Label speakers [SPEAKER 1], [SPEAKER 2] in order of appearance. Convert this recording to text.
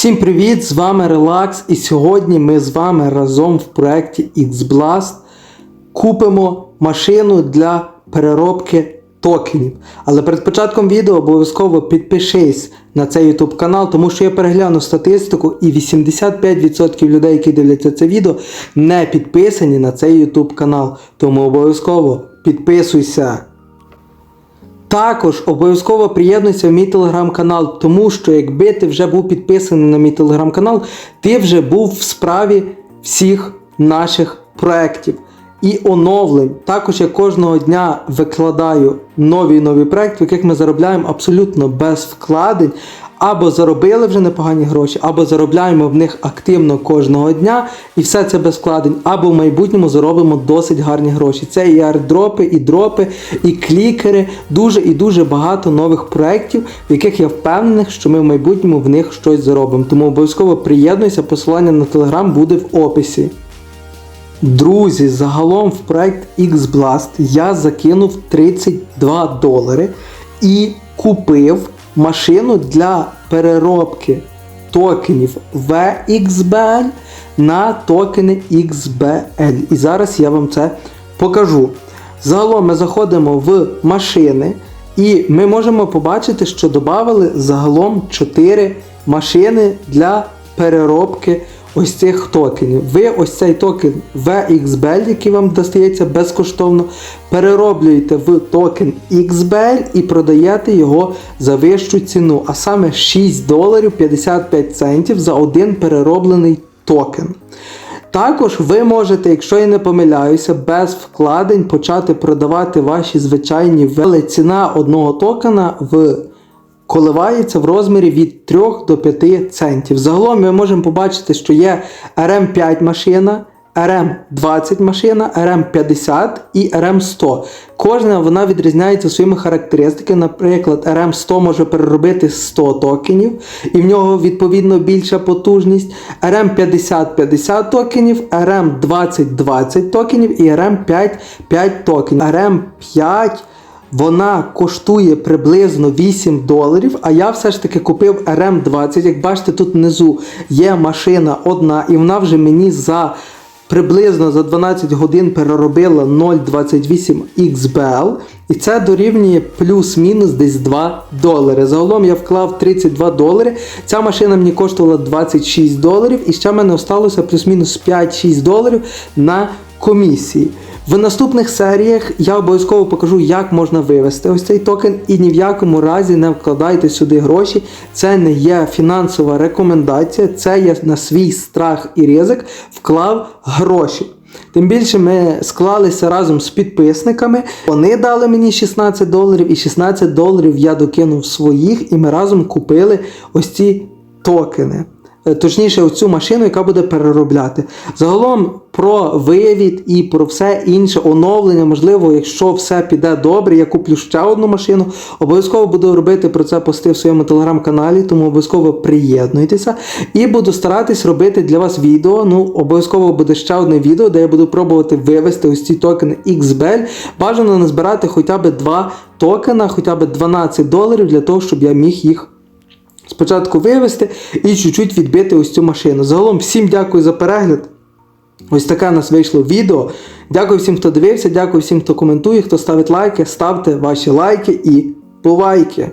[SPEAKER 1] Всім привіт! З вами Relax і сьогодні ми з вами разом в проєкті XBlast купимо машину для переробки токенів. Але перед початком відео обов'язково підпишись на цей YouTube канал, тому що я переглянув статистику і 85% людей, які дивляться це відео, не підписані на цей YouTube канал. Тому обов'язково підписуйся. Також обов'язково приєднуйся в мій телеграм-канал, тому що якби ти вже був підписаний на мій телеграм-канал, ти вже був в справі всіх наших проєктів і оновлень. Також я кожного дня викладаю нові і нові проекти, в яких ми заробляємо абсолютно без вкладень. Або заробили вже непогані гроші, або заробляємо в них активно кожного дня, і все це без вкладень, або в майбутньому заробимо досить гарні гроші. Це і ардропи, і дропи, і клікери, дуже і дуже багато нових проєктів, в яких я впевнений, що ми в майбутньому в них щось заробимо. Тому обов'язково приєднуйся, посилання на телеграм буде в описі. Друзі, загалом в проект XBlast я закинув 32 долари і купив машину для переробки токенів VXBL на токени XBL. І зараз я вам це покажу. Загалом ми заходимо в машини, і ми можемо побачити, що додали загалом 4 машини для переробки ось цих токенів. Ви ось цей токен VXBL, який вам достається безкоштовно, перероблюєте в токен XBL і продаєте його за вищу ціну, а саме 6 доларів 55 центів за один перероблений токен. Також ви можете, якщо я не помиляюся, без вкладень почати продавати ваші звичайні вели. Ціна одного токена в коливається в розмірі від 3 до 5 центів. Загалом ми можемо побачити, що є RM5 машина, RM20 машина, RM50 і RM100. Кожна вона відрізняється своїми характеристиками. Наприклад, RM100 може переробити 100 токенів, і в нього відповідно більша потужність. RM50 50 токенів, RM20 20 токенів і RM5 5 токенів. RM5 вона коштує приблизно 8 доларів, а я все ж таки купив RM20. Як бачите, тут внизу є машина одна, і вона вже мені за приблизно за 12 годин переробила 0,28 XBL. І це дорівнює плюс-мінус десь 2 долари. Загалом я вклав 32 долари. Ця машина мені коштувала 26 доларів, і ще в мене залишилося плюс-мінус 5-6 доларів на комісії. В наступних серіях я обов'язково покажу, як можна вивести ось цей токен, і ні в якому разі не вкладайте сюди гроші. Це не є фінансова рекомендація, це є на свій страх і ризик вклав гроші. Тим більше ми склалися разом з підписниками. Вони дали мені 16 доларів, і 16 доларів я докинув своїх, і ми разом купили ось ці токени. Е, Точніше, оцю машину, яка буде переробляти. Загалом про вивід і про все інше оновлення, можливо, якщо все піде добре, я куплю ще одну машину. Обов'язково буду робити про це пости в своєму телеграм-каналі, тому обов'язково приєднуйтеся. І буду старатись робити для вас відео. Ну, обов'язково буде ще одне відео, де я буду пробувати вивести ось ці токени XBL. Бажано назбирати хоча б два токена, хоча б 12 доларів для того, щоб я міг їх. Спочатку вивести і чуть-чуть відбити ось цю машину. Загалом всім дякую за перегляд. Ось таке у нас вийшло відео. Дякую всім, хто дивився, дякую всім, хто коментує, хто ставить лайки. Ставте ваші лайки і бувайки!